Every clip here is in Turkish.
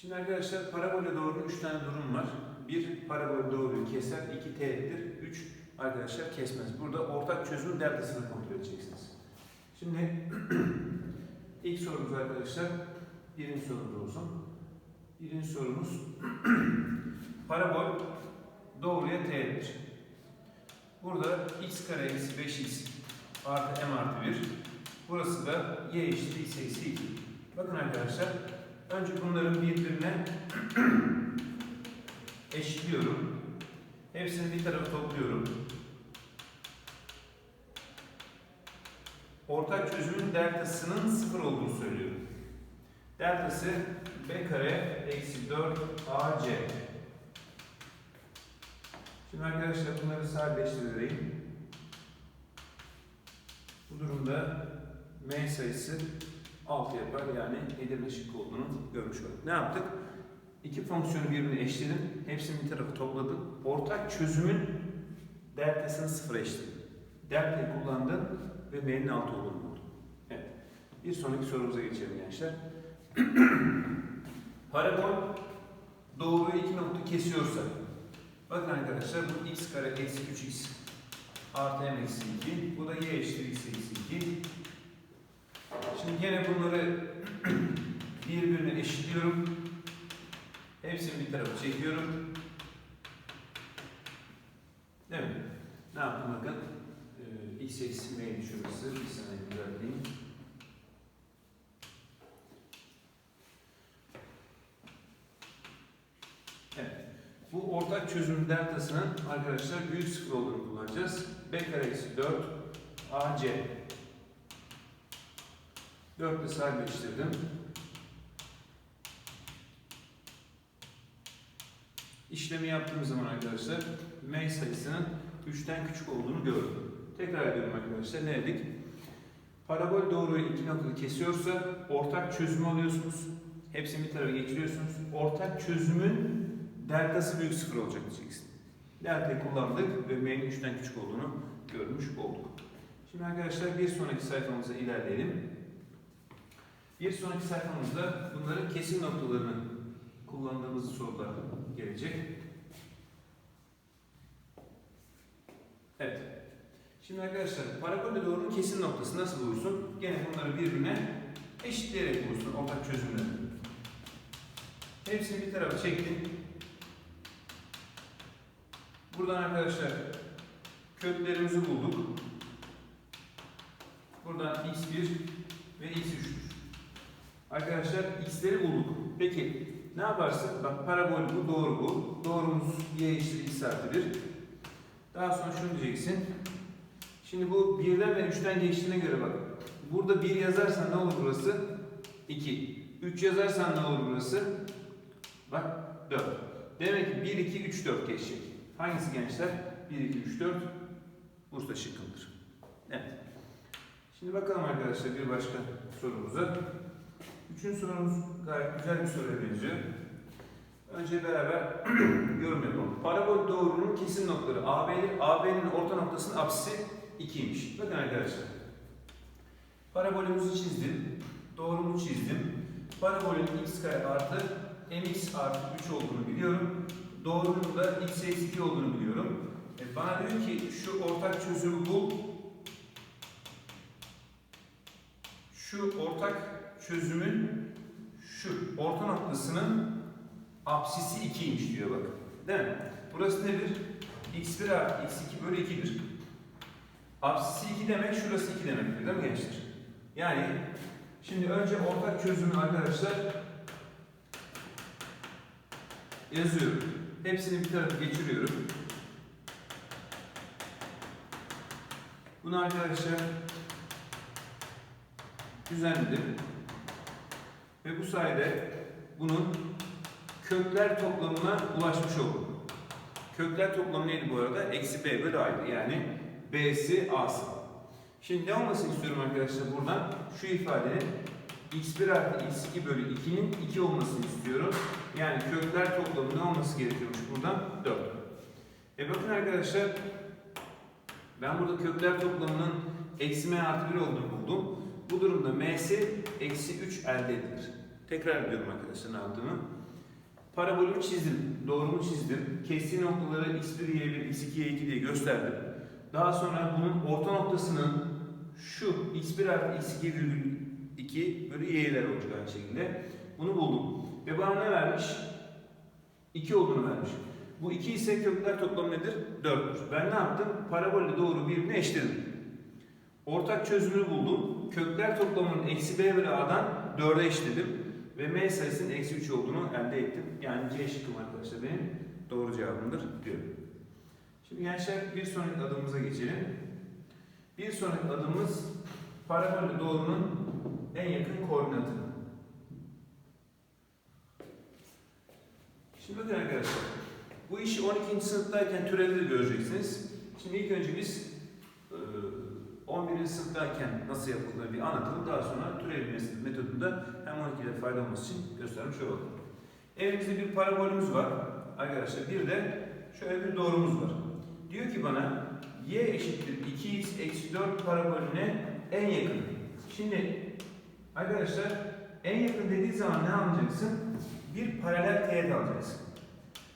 Şimdi arkadaşlar parabole doğru 3 tane durum var. Bir parabol doğruyu keser, iki teğettir, üç arkadaşlar kesmez. Burada ortak çözümün deltasını kontrol edeceksiniz. Şimdi ilk sorumuz arkadaşlar birinci sorumuz olsun. Birinci sorumuz parabol doğruya teğettir. Burada x kare eksi 5x artı m artı 1. Burası da y eşittir x eksi 2. Bakın arkadaşlar önce bunların birbirine eşitliyorum. Hepsini bir tarafa topluyorum. Ortak çözümün deltasının sıfır olduğunu söylüyorum. Deltası b kare eksi 4 ac. Şimdi arkadaşlar bunları sadeleştireyim. Bu durumda m sayısı 6 yapar. Yani Edirne şıkkı olduğunu görmüş olduk. Ne yaptık? İki fonksiyonu birbirine eşledim. Hepsini bir tarafa topladım. Ortak çözümün deltasını sıfıra eşledim. Delta'yı kullandım ve m'nin 6 olduğunu buldum. Evet. Bir sonraki sorumuza geçelim gençler. Parabol doğruyu iki nokta kesiyorsa bakın arkadaşlar bu x kare eksi 3x artı m eksi 2 bu da y eşittir x eksi 2 Şimdi yine bunları birbirine eşitliyorum. Hepsini bir tarafa çekiyorum. Değil mi? Ne yaptım bakın? Ee, x eksi m'ydi şurası. Bir saniye düzelteyim. Evet. Bu ortak çözüm deltasının arkadaşlar büyük sıfır olduğunu kullanacağız. b kare eksi 4 ac 4 ile sadeleştirdim. İşlemi yaptığım zaman arkadaşlar m sayısının 3'ten küçük olduğunu gördüm. Tekrar ediyorum arkadaşlar. Ne dedik? Parabol doğruyu iki noktada kesiyorsa ortak çözümü alıyorsunuz. Hepsini bir tarafa geçiriyorsunuz. Ortak çözümün deltası büyük sıfır olacak diyeceksin. Delta'yı kullandık ve m'nin 3'ten küçük olduğunu görmüş olduk. Şimdi arkadaşlar bir sonraki sayfamıza ilerleyelim. Bir sonraki sayfamızda bunların kesim noktalarını kullandığımız sorular gelecek. Evet. Şimdi arkadaşlar parabolde doğrunun kesim noktası nasıl bulursun? Gene bunları birbirine eşitleyerek bulursun ortak çözümleri. Hepsini bir tarafa çektim. Buradan arkadaşlar köklerimizi bulduk. Buradan x1 ve x3'tür. Arkadaşlar x'leri bulduk. Peki ne yaparsın? Bak parabol bu, doğru bu. Doğrumuz y eşittir x artı 1. Daha sonra şunu diyeceksin. Şimdi bu 1'den ve 3'ten geçtiğine göre bak. Burada 1 yazarsan ne olur burası? 2. 3 yazarsan ne olur burası? Bak 4. Demek ki 1, 2, 3, 4 geçecek. Hangisi gençler? 1, 2, 3, 4. Bursa şıkkındır. Evet. Şimdi bakalım arkadaşlar bir başka sorumuza. Üçüncü sorumuz gayet güzel bir soruya benziyor. Önce beraber yorum yapalım. Parabol doğrunun kesim noktaları AB'nin AB'nin orta noktasının apsisi 2'ymiş. Bakın arkadaşlar. Parabolümüzü çizdim. Doğrumu çizdim. Parabolün x kare artı mx artı 3 olduğunu biliyorum. Doğrunun da x eksi 2 olduğunu biliyorum. E bana diyor ki şu ortak çözümü bul. Şu ortak çözümün şu orta noktasının apsisi 2'ymiş diyor bak. Değil mi? Burası nedir? x1 artı x2 bölü 2'dir. Apsisi 2 demek şurası 2 demektir değil mi gençler? Yani şimdi önce ortak çözümü arkadaşlar yazıyorum. Hepsini bir tarafa geçiriyorum. Bunu arkadaşlar düzenledim. Ve bu sayede bunun kökler toplamına ulaşmış oldum. Kökler toplamı neydi bu arada? Eksi b bölü a'ydı. Yani b'si a'sı. Şimdi ne olmasını istiyorum arkadaşlar buradan? Şu ifadenin x1 artı x2 bölü 2'nin 2 olmasını istiyorum. Yani kökler toplamı ne olması gerekiyormuş buradan? 4. E bakın arkadaşlar ben burada kökler toplamının eksi m artı 1 olduğunu buldum. Bu durumda m'si eksi 3 elde edilir. Tekrar ediyorum arkadaşlar ne yaptığımı. Parabolümü çizdim. Doğrumu çizdim. Kestiği noktaları x1, y1, x2, y2 diye gösterdim. Daha sonra bunun orta noktasının şu x1 artı x2 virgül 2 bölü y'ler olacak aynı şekilde. Bunu buldum. Ve bana ne vermiş? 2 olduğunu vermiş. Bu 2 ise kökler toplamı nedir? 4'tür. Ben ne yaptım? Parabolle doğru birbirine eşitledim. Ortak çözümünü buldum. Kökler toplamının eksi b bölü a'dan 4'e eşitledim. Ve m sayısının eksi 3 olduğunu elde ettim. Yani C şıkkım arkadaşlar benim doğru cevabımdır diyorum. Şimdi gençler bir sonraki adımımıza geçelim. Bir sonraki adımımız parabolle doğrunun en yakın koordinatı. Şimdi bakın arkadaşlar. Bu işi 12. sınıftayken türevde de göreceksiniz. Şimdi ilk önce biz 11. sınıftayken nasıl yapıldığını bir anlatalım. Daha sonra türev metodunda hem 12'de fayda olması için göstermiş olalım. Elimizde bir parabolümüz var. Arkadaşlar bir de şöyle bir doğrumuz var. Diyor ki bana y eşittir 2x eksi 4 parabolüne en yakın. Şimdi arkadaşlar en yakın dediği zaman ne alacaksın? Bir paralel teğet alacaksın.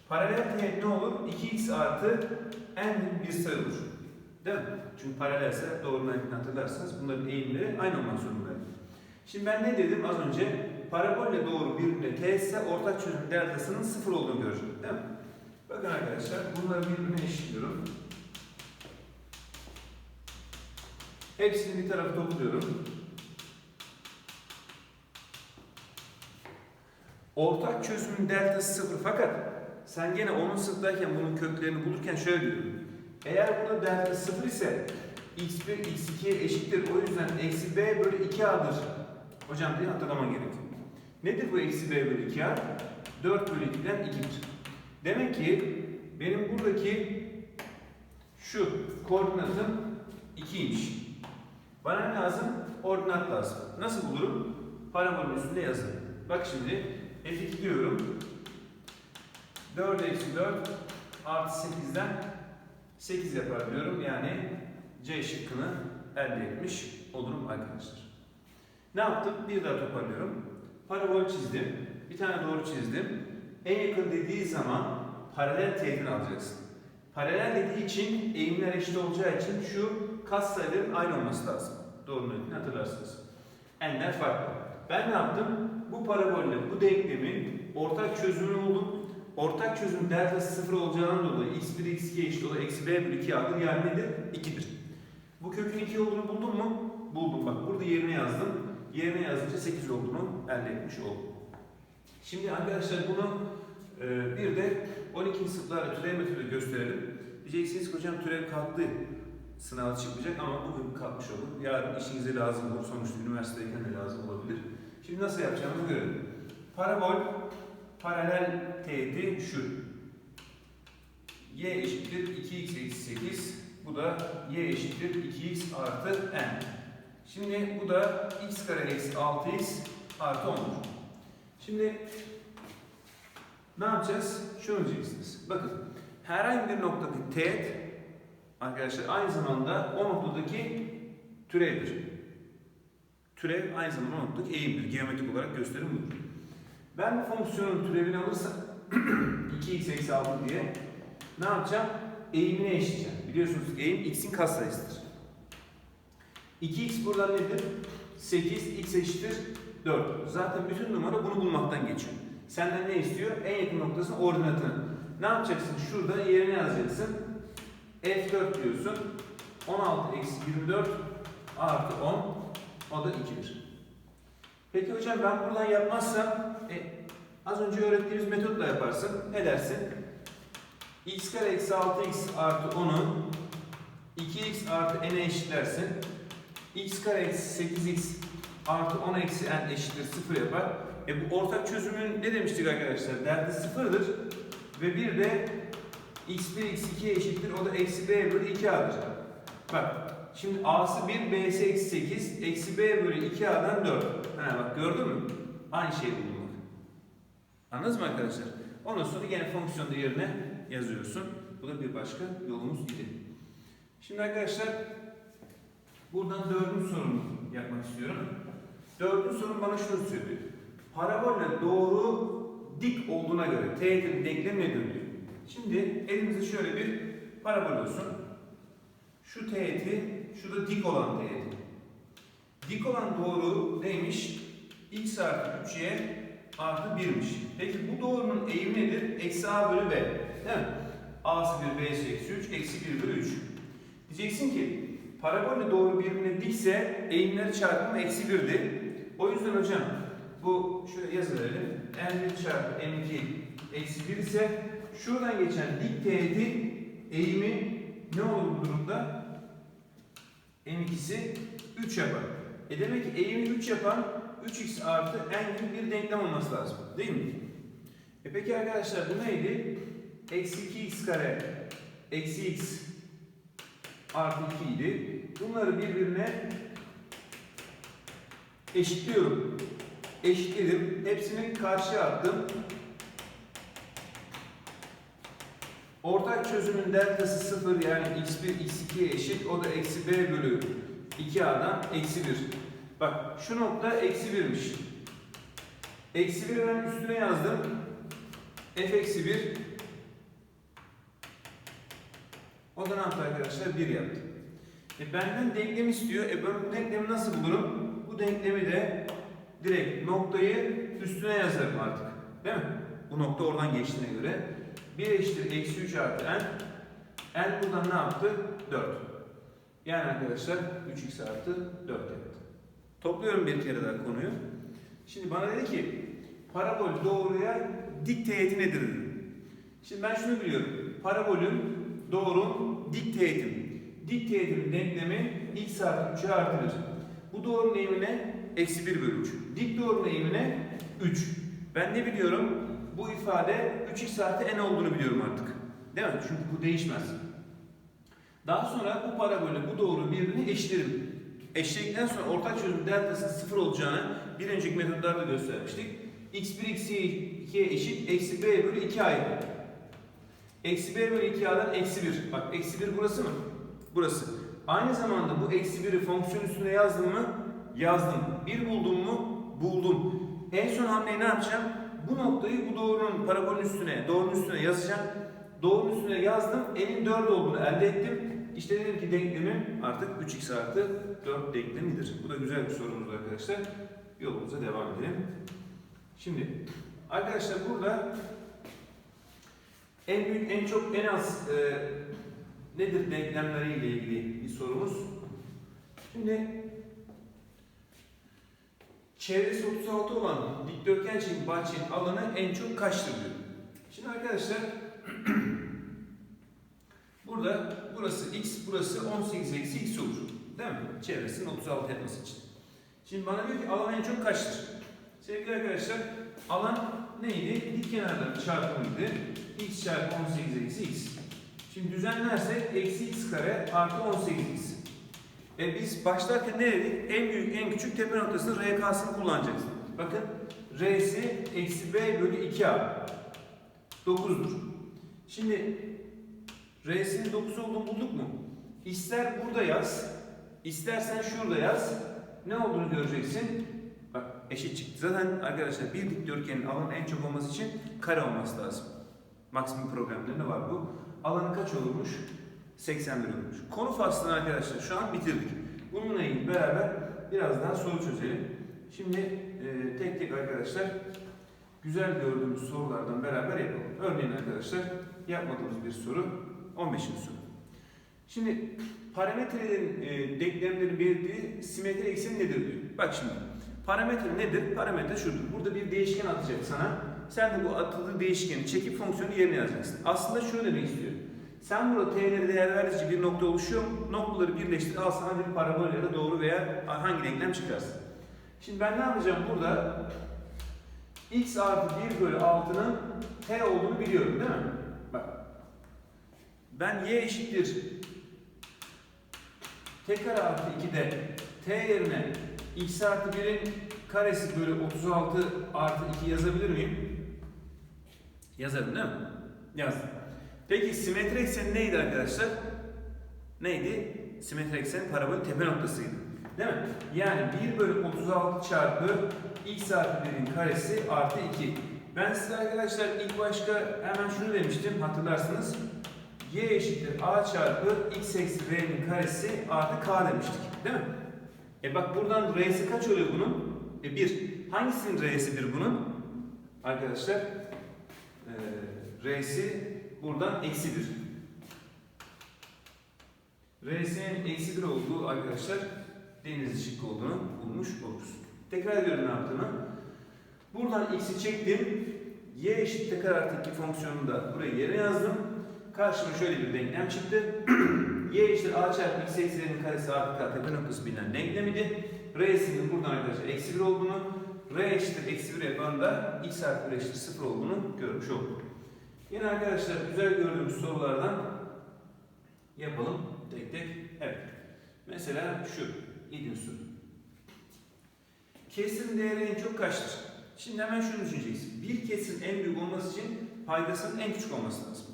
Paralel teğet ne olur? 2x artı en bir sayı olur. Değil mi? Çünkü paralelse doğrunun yakın hatırlarsanız bunların eğimleri aynı olmak zorunda. Şimdi ben ne dedim az önce? Parabolle doğru birbirine teğetse ortak çözüm deltasının sıfır olduğunu göreceğim. Değil mi? Bakın arkadaşlar bunları birbirine eşitliyorum. Hepsini bir tarafa topluyorum. Ortak çözümün deltası sıfır fakat sen gene onun sınıftayken bunun köklerini bulurken şöyle diyordun. Eğer burada delta sıfır ise x1 x2'ye eşittir. O yüzden eksi b bölü 2a'dır. Hocam diye hatırlaman gerekiyor. Nedir bu eksi b bölü 2a? 4 bölü 2'den 2'dir. Demek ki benim buradaki şu koordinatım 2'ymiş. Bana ne lazım? Ordinat lazım. Nasıl bulurum? Parabolün üstünde yazın. Bak şimdi f2 diyorum. 4 eksi 4 artı 8'den 8 yapar diyorum. Yani C şıkkını elde etmiş olurum arkadaşlar. Ne yaptım? Bir daha toparlıyorum. Parabol çizdim. Bir tane doğru çizdim. En yakın dediği zaman paralel teğetini alacaksın. Paralel dediği için eğimler eşit olacağı için şu kas sayıların aynı olması lazım. Doğru netini hatırlarsınız. Enler farklı. Ben ne yaptım? Bu parabolle bu denklemin ortak çözümünü buldum. Ortak çözüm deltası sıfır olacağından dolayı x1 x2 eşit o da eksi b bölü 2 adır. Yani nedir? 2'dir. Bu kökün 2 olduğunu buldun mu? Buldum. Bak burada yerine yazdım. Yerine yazınca 8 olduğunu elde etmiş oldum. Şimdi arkadaşlar bunu e, bir de 12. sınıflarda türev metodu gösterelim. Diyeceksiniz ki hocam türev kalktı. Sınav çıkmayacak ama bugün kalkmış olur. Yarın işinize lazım olur. Sonuçta üniversitedeyken de lazım olabilir. Şimdi nasıl yapacağımızı görelim. Parabol paralel teğeti şu. y eşittir 2x eksi 8. Bu da y eşittir 2x artı n. Şimdi bu da x kare eksi 6x artı 10'dur. Şimdi ne yapacağız? Şunu diyeceksiniz. Bakın herhangi bir noktadaki teğet arkadaşlar aynı zamanda o noktadaki türevdir. Türev aynı zamanda o noktadaki eğimdir. Geometrik olarak gösterim budur. Ben bu fonksiyonun türevini alırsam 2x eksi 6 diye ne yapacağım? Eğimini eşleyeceğim. Biliyorsunuz eğim x'in katsayısıdır. 2x buradan nedir? 8, x eşittir 4. Zaten bütün numara bunu bulmaktan geçiyor. Senden ne istiyor? En yakın noktasının ordinatını. Ne yapacaksın? Şurada yerine yazacaksın. F4 diyorsun. 16 eksi 24 artı 10. O da 2'dir. Peki hocam ben buradan yapmazsam e, az önce öğrettiğimiz metotla yaparsın. Ne dersin? x kare eksi 6x artı 10'u 2x artı n'e eşitlersin. x kare eksi 8x artı 10 eksi n eşittir 0 yapar. E bu ortak çözümün ne demiştik arkadaşlar? Derdi sıfırdır. Ve bir de x1 x2 eşittir. O da eksi b bölü 2a'dır. Bak şimdi a'sı 1 b'si eksi 8 eksi b bölü 2a'dan 4. Ha bak gördün mü? Aynı şeyi buldum. Anladınız mı arkadaşlar? Ondan sonra yine fonksiyonda yerine yazıyorsun. Bu da bir başka yolumuz idi. Şimdi arkadaşlar buradan dördüncü sorunu yapmak istiyorum. Dördüncü sorun bana şunu söylüyor. Parabolle doğru dik olduğu olduğuna göre teğetin denklemi nedir diyor. Şimdi elimizde şöyle bir parabol olsun. Şu teğeti, şu da dik olan teğet. Dik olan doğru neymiş? x artı 3y artı 1'miş. Peki bu doğrunun eğimi nedir? Eksi a bölü b. Değil mi? a'sı 1, b'si eksi 3, eksi 1 bölü 3. Diyeceksin ki parabolle doğru birbirine dikse eğimleri çarpımı eksi 1'di. O yüzden hocam bu şöyle yazıverelim. n1 çarpı n2 eksi 1 ise şuradan geçen dik teğetin eğimi ne olur bu durumda? N2'si 3 yapar. E demek ki eğimi 3 yapan 3x artı n gibi bir denklem olması lazım. Değil mi? E peki arkadaşlar bu neydi? Eksi 2x kare eksi x artı 2 idi. Bunları birbirine eşitliyorum. Eşitledim. Hepsini karşıya attım. Ortak çözümün deltası 0 yani x1 x2'ye eşit. O da eksi b bölü 2a'dan eksi 1. Bak şu nokta eksi 1'miş. Eksi 1'i ben üstüne yazdım. f eksi 1 o da ne yaptı arkadaşlar? 1 yaptı. E benden denklem istiyor. E ben bu denklemi nasıl bulurum? Bu denklemi de direkt noktayı üstüne yazarım artık. Değil mi? Bu nokta oradan geçtiğine göre. 1 eşittir eksi 3 artı n. n buradan ne yaptı? 4. Yani arkadaşlar 3x artı 4 yaptı. Topluyorum bir kere daha konuyu. Şimdi bana dedi ki parabol doğruya dik teğeti nedir. Şimdi ben şunu biliyorum. Parabolün doğrunun dik teğetim. Dik teğetimin denklemi x artı 3'e artırır. Bu doğrunun eğimine eksi 1 bölü 3. Dik doğrunun eğimine 3. Ben ne biliyorum? Bu ifade 3x artı n olduğunu biliyorum artık. Değil mi? Çünkü bu değişmez. Daha sonra bu parabolü bu doğru birbirine eşitlerim. Eşitledikten sonra ortak çözüm deltasının sıfır olacağını bir önceki metotlarda göstermiştik. x1 x2'ye eşit eksi b bölü 2a Eksi b bölü 2a'dan eksi 1. Bak eksi 1 burası mı? Burası. Aynı zamanda bu eksi 1'i fonksiyon üstüne yazdım mı? Yazdım. 1 buldum mu? Buldum. En son hamleyi ne yapacağım? Bu noktayı bu doğrunun parabolün üstüne, doğrunun üstüne yazacağım. Doğrunun üstüne yazdım. N'in 4 olduğunu elde ettim. İşte dedim ki denklemim artık 3x artı 4 denklemidir. Bu da güzel bir sorumuz arkadaşlar. Yolumuza devam edelim. Şimdi arkadaşlar burada en büyük, en çok, en az e, nedir denklemleriyle ilgili bir sorumuz. Şimdi çevresi 36 olan dikdörtgen şeklinde bahçenin alanı en çok kaçtır diyor. Şimdi arkadaşlar burada burası x, burası 18 eksi x olur. Değil mi? Çevresinin 36 etmesi için. Şimdi bana diyor ki alan en çok kaçtır? Sevgili arkadaşlar alan neydi? Dik kenarların çarpımıydı. x çarpı 18 eksi x. Şimdi düzenlersek eksi x kare artı 18x. E biz başlarken ne dedik? En büyük, en küçük tepe noktasının RK'sını kullanacağız. Bakın R'si eksi B bölü 2A. 9'dur. Şimdi R'sinin 9 olduğunu bulduk mu? İster burada yaz, istersen şurada yaz. Ne olduğunu göreceksin. Bak eşit çıktı. Zaten arkadaşlar bir dikdörtgenin alanı en çok olması için kare olması lazım. Maksimum problemlerinde var bu. Alanı kaç olurmuş? 81 olmuş. Konu faslını arkadaşlar şu an bitirdik. Bununla ilgili beraber biraz daha soru çözelim. Şimdi e, tek tek arkadaşlar güzel gördüğümüz sorulardan beraber yapalım. Örneğin arkadaşlar yapmadığımız bir soru 15. soru. Şimdi parametrelerin e, denklemlerin belirttiği simetri ekseni nedir diyor. Bak şimdi parametre nedir? Parametre şudur. Burada bir değişken atacak sana. Sen de bu atıldığı değişkeni çekip fonksiyonu yerine yazacaksın. Aslında şunu demek istiyor. Sen burada t'lere değer verdikçe bir nokta oluşuyor. Noktaları birleştir. Al sana bir parabol ya da doğru veya hangi denklem çıkarsın. Şimdi ben ne yapacağım burada? x artı 1 bölü 6'nın t olduğunu biliyorum değil mi? Bak. Ben y eşittir. t kare artı 2'de t yerine x artı 1'in karesi bölü 36 artı 2 yazabilir miyim? Yazarım değil mi? Yazdım. Peki simetri ekseni neydi arkadaşlar? Neydi? Simetri ekseni parabol tepe noktasıydı. Değil mi? Yani 1 bölü 36 çarpı x artı 1'in karesi artı 2. Ben size arkadaşlar ilk başta hemen şunu demiştim hatırlarsınız. Y eşittir A çarpı X eksi R'nin karesi artı K demiştik. Değil mi? E bak buradan R'si kaç oluyor bunun? E 1. Hangisinin R'si 1 bunun? Arkadaşlar e, R'si buradan eksi 1. R'sinin eksi 1 olduğu arkadaşlar deniz şıkkı olduğunu bulmuş oluruz. Tekrar ediyorum ne yaptığımı. Buradan x'i çektim. Y eşit tekrar artı 2 fonksiyonunu da buraya yere yazdım. Karşıma şöyle bir denklem çıktı. y eşittir a çarpı x eksi r'nin karesi artı k tepe noktası bilinen denklemiydi. R'sinin buradan arkadaşlar eksi 1 olduğunu, r eşittir eksi 1 yapan da x artı 1 eşittir 0 olduğunu görmüş olduk. Yine arkadaşlar güzel gördüğümüz sorulardan yapalım tek tek. Evet. Mesela şu. İlginç soru. Kesirin değeri en çok kaçtır? Şimdi hemen şunu düşüneceksin. Bir kesirin en büyük olması için paydasının en küçük olması lazım.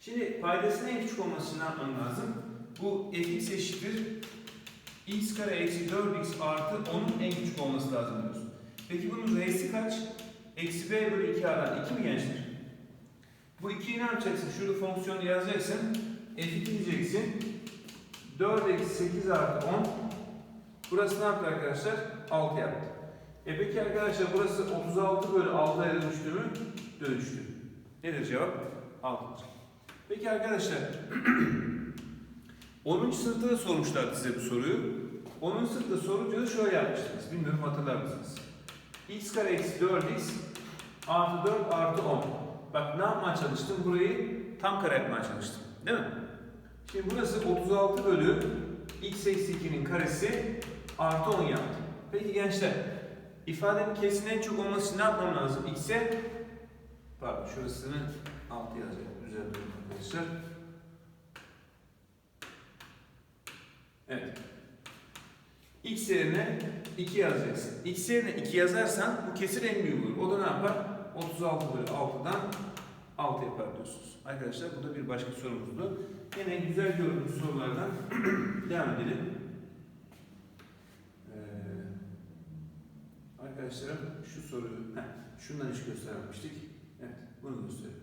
Şimdi paydasının en küçük olması için ne yapman lazım? Bu fx eşittir x kare eksi 4x artı 10'un en küçük olması lazım diyorsun. Peki bunun r'si kaç? Eksi b bölü 2a'dan 2 mi gençler? Bu 2'yi ne yapacaksın? Şurada fonksiyonu yazacaksın. f2 diyeceksin. 4 eksi 8 artı 10. Burası ne yaptı arkadaşlar? 6 yaptı. E peki arkadaşlar burası 36 bölü 6'ya dönüştü mü? Dönüştü. Nedir cevap? 6'dır. Peki arkadaşlar 10. sınıfta da sormuşlardı size bu soruyu. 10. sınıfta sorunca da şöyle yapmıştınız. Bilmiyorum hatırlar mısınız? x kare eksi 4x artı 4 artı 10. Bak ne yapmaya çalıştım? Burayı tam kare yapmaya çalıştım. Değil mi? Şimdi burası 36 bölü x eksi 2'nin karesi artı 10 yaptı. Peki gençler ifadenin kesin en çok olması için ne yapmam lazım? x'e pardon şurasını 6 yazacağım. Düzeltiyorum arkadaşlar. Evet. x yerine 2 yazacaksın. x yerine 2 yazarsan bu kesir en büyük olur. O da ne yapar? 36 bölü 6'dan 6 yapar diyorsunuz. Arkadaşlar bu da bir başka sorumuzdu. Yine güzel gördüğümüz sorulardan devam edelim. Ee, arkadaşlarım şu soruyu, heh, şundan hiç göstermemiştik. Evet, bunu gösterelim.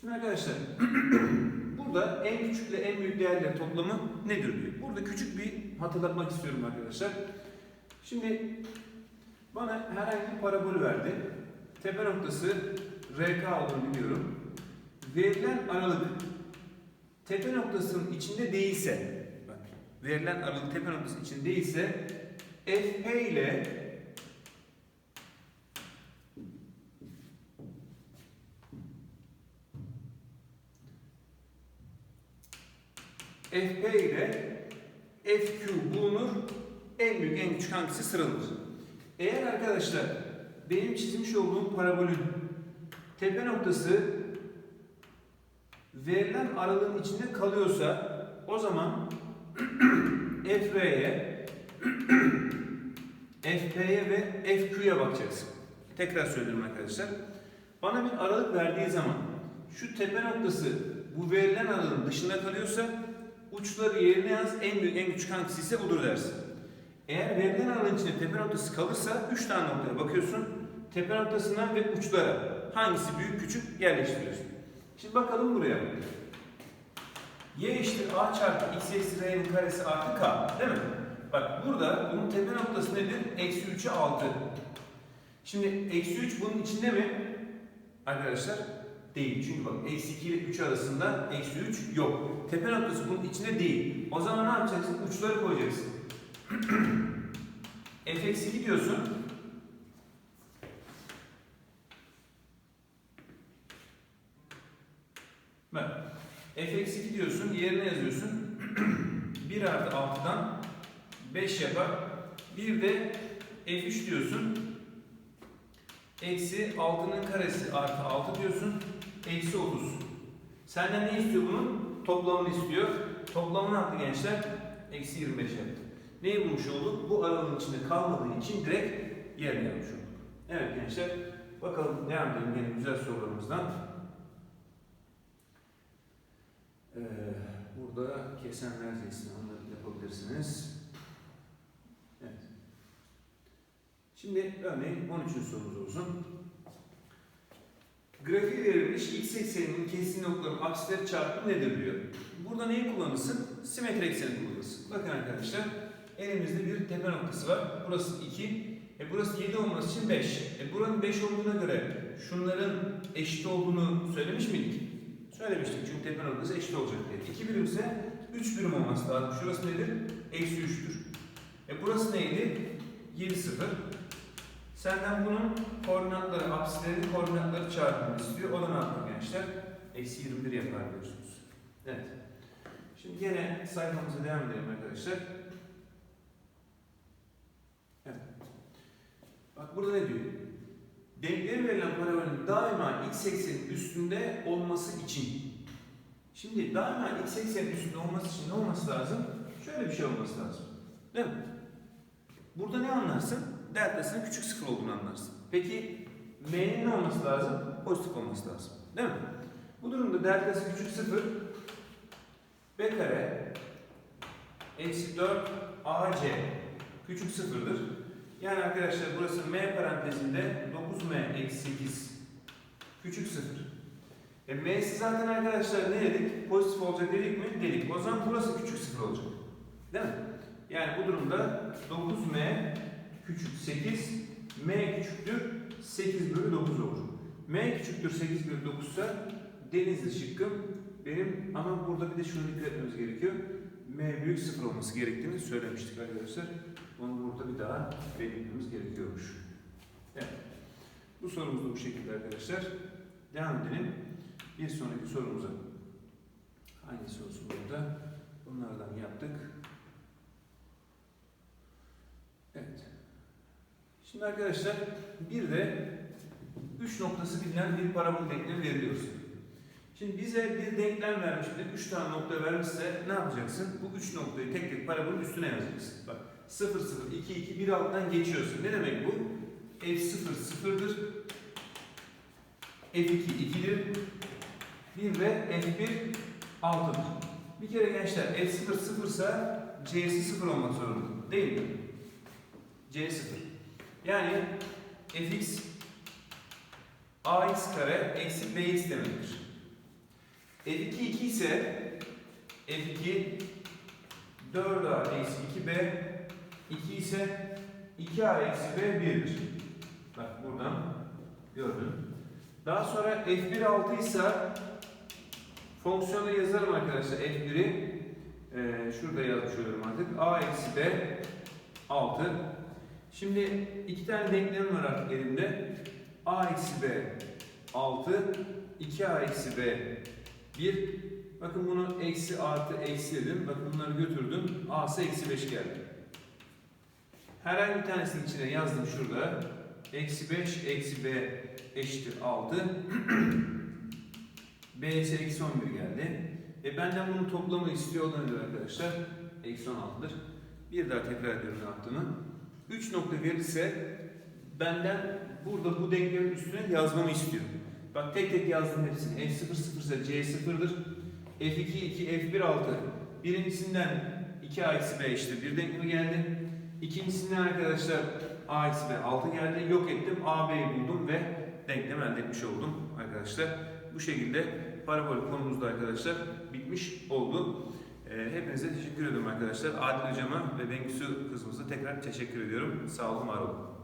Şimdi arkadaşlar, burada en küçükle en büyük değerler toplamı nedir diyor. Burada küçük bir hatırlatmak istiyorum arkadaşlar. Şimdi bana herhangi bir parabol verdi. Tepe noktası RK olduğunu biliyorum. Verilen aralık tepe noktasının içinde değilse, bak, verilen aralık tepe noktasının içinde değilse FP ile FP ile FQ bulunur. En büyük en küçük hangisi sıralanır? Eğer arkadaşlar benim çizmiş olduğum parabolün tepe noktası verilen aralığın içinde kalıyorsa o zaman FR'ye FP'ye ve FQ'ya bakacaksın. Tekrar söylüyorum arkadaşlar. Bana bir aralık verdiği zaman şu tepe noktası bu verilen aralığın dışında kalıyorsa uçları yerine yaz en büyük en küçük hangisi ise odur dersin. Eğer verilen alanın içinde tepe noktası kalırsa 3 tane noktaya bakıyorsun. Tepe noktasına ve uçlara hangisi büyük küçük yerleştiriyorsun. Şimdi bakalım buraya. Y eşittir A çarpı X eksi R'nin karesi artı K. Değil mi? Bak burada bunun tepe noktası nedir? Eksi 3'e 6. Şimdi eksi 3 bunun içinde mi? Arkadaşlar değil. Çünkü bak eksi 2 ile 3 arasında eksi 3 yok. Tepe noktası bunun içinde değil. O zaman ne yapacaksın? Uçları koyacaksın. f eksi 2 diyorsun. Bak. f eksi 2 diyorsun. Yerine yazıyorsun. 1 artı 6'dan 5 yapar. Bir de f3 diyorsun. Eksi 6'nın karesi artı 6 diyorsun. Eksi 30. Senden ne istiyor bunun? Toplamını istiyor. Toplamı ne yaptı gençler? Eksi 25 yaptı. Neyi bulmuş olduk? Bu aralığın içinde kalmadığı için direkt yerine almış olduk. Evet gençler, bakalım devam edelim yine güzel sorularımızdan. Ee, burada kesenler testini onları yapabilirsiniz. Evet. Şimdi örneğin 13. sorumuz olsun. Grafiği verilmiş x ekseninin kesin noktaların apsisleri çarpımı nedir diyor. Burada neyi kullanırsın? Simetri ekseni kullanırsın. Bakın arkadaşlar elimizde bir tepe noktası var. Burası 2. E burası 7 olması için 5. E buranın 5 olduğuna göre şunların eşit olduğunu söylemiş miydik? Söylemiştik çünkü tepe noktası eşit olacak diye. 2 birimse 3 birim olması lazım. Şurası nedir? Eksi 3'tür. E burası neydi? 7 0. Senden bunun koordinatları, apsislerin koordinatları çarpımını istiyor. O da ne yapar gençler? Eksi 21 yapar diyorsunuz. Evet. Şimdi gene sayfamıza devam edelim arkadaşlar. Evet. Bak burada ne diyor? Denklemi verilen parabolün daima x eksenin üstünde olması için. Şimdi daima x eksenin üstünde olması için ne olması lazım? Şöyle bir şey olması lazım. Değil mi? Burada ne anlarsın? Deltasının küçük sıfır olduğunu anlarsın. Peki m'nin ne olması lazım? Pozitif olması lazım. Değil mi? Bu durumda deltası küçük sıfır b kare eksi 4 ac küçük sıfırdır. Yani arkadaşlar burası m parantezinde 9m eksi 8 küçük sıfır. E m'si zaten arkadaşlar ne dedik? Pozitif olacak dedik mi? Dedik. O zaman burası küçük sıfır olacak. Değil mi? Yani bu durumda 9m küçük 8, m küçüktür 8 bölü 9 olur. m küçüktür 8 bölü 9 ise denizli şıkkım benim ama burada bir de şunu dikkat etmemiz gerekiyor. m büyük 0 olması gerektiğini söylemiştik arkadaşlar. Onu burada bir daha belirtmemiz gerekiyormuş. Evet. Bu sorumuz da bu şekilde arkadaşlar. Devam edelim. Bir sonraki sorumuza. Hangisi olsun burada? Bunlardan yaptık. Evet. Şimdi arkadaşlar bir de 3 noktası bilinen bir parabol denklemi veriliyoruz. Şimdi bize bir denklem vermiş, bir de 3 tane nokta vermişse ne yapacaksın? Bu 3 noktayı tek tek parabolün üstüne yazacaksın. Bak 0 0 2 2 1 altından geçiyorsun. Ne demek bu? F0 sıfırdır. F2 2'dir. 1 ve F1 6'dır. Bir kere gençler F0 sıfırsa C'si 0 olmak zorunda. Değil mi? C 0. Yani fx ax kare eksi bx demektir. f2 2 ise f2 4a eksi 2b 2 ise 2a eksi b 1'dir. Bak buradan gördün. Daha sonra f1 6 ise fonksiyonu yazarım arkadaşlar f1'i ee, şurada yazmış oluyorum artık. a eksi b 6 Şimdi iki tane denklemim var artık elimde. a eksi b 6, 2a eksi b 1. Bakın bunu eksi artı eksi dedim. Bakın bunları götürdüm. a'sı eksi 5 geldi. Herhangi bir tanesinin içine yazdım şurada. Eksi 5 eksi b eşittir 6. b ise eksi 11 geldi. E benden bunun toplamı istiyor. O da nedir arkadaşlar? Eksi 16'dır. Bir daha tekrar ediyorum ne yaptığımı. 3 nokta verirse benden burada bu denklemin üstüne yazmamı istiyor. Bak tek tek yazdım hepsini. F0 0 ise C 0'dır. F2 2, F1 6. Birincisinden 2 A eksi B işte bir denklemi geldi. İkincisinden arkadaşlar A eksi B 6 geldi. Yok ettim. A B'yi buldum ve denklem elde etmiş oldum arkadaşlar. Bu şekilde parabol konumuzda arkadaşlar bitmiş oldu. Ee, Hepinize teşekkür ediyorum arkadaşlar. Adil hocama ve Bengüsü kızımıza tekrar teşekkür ediyorum. Sağ olun, var olun.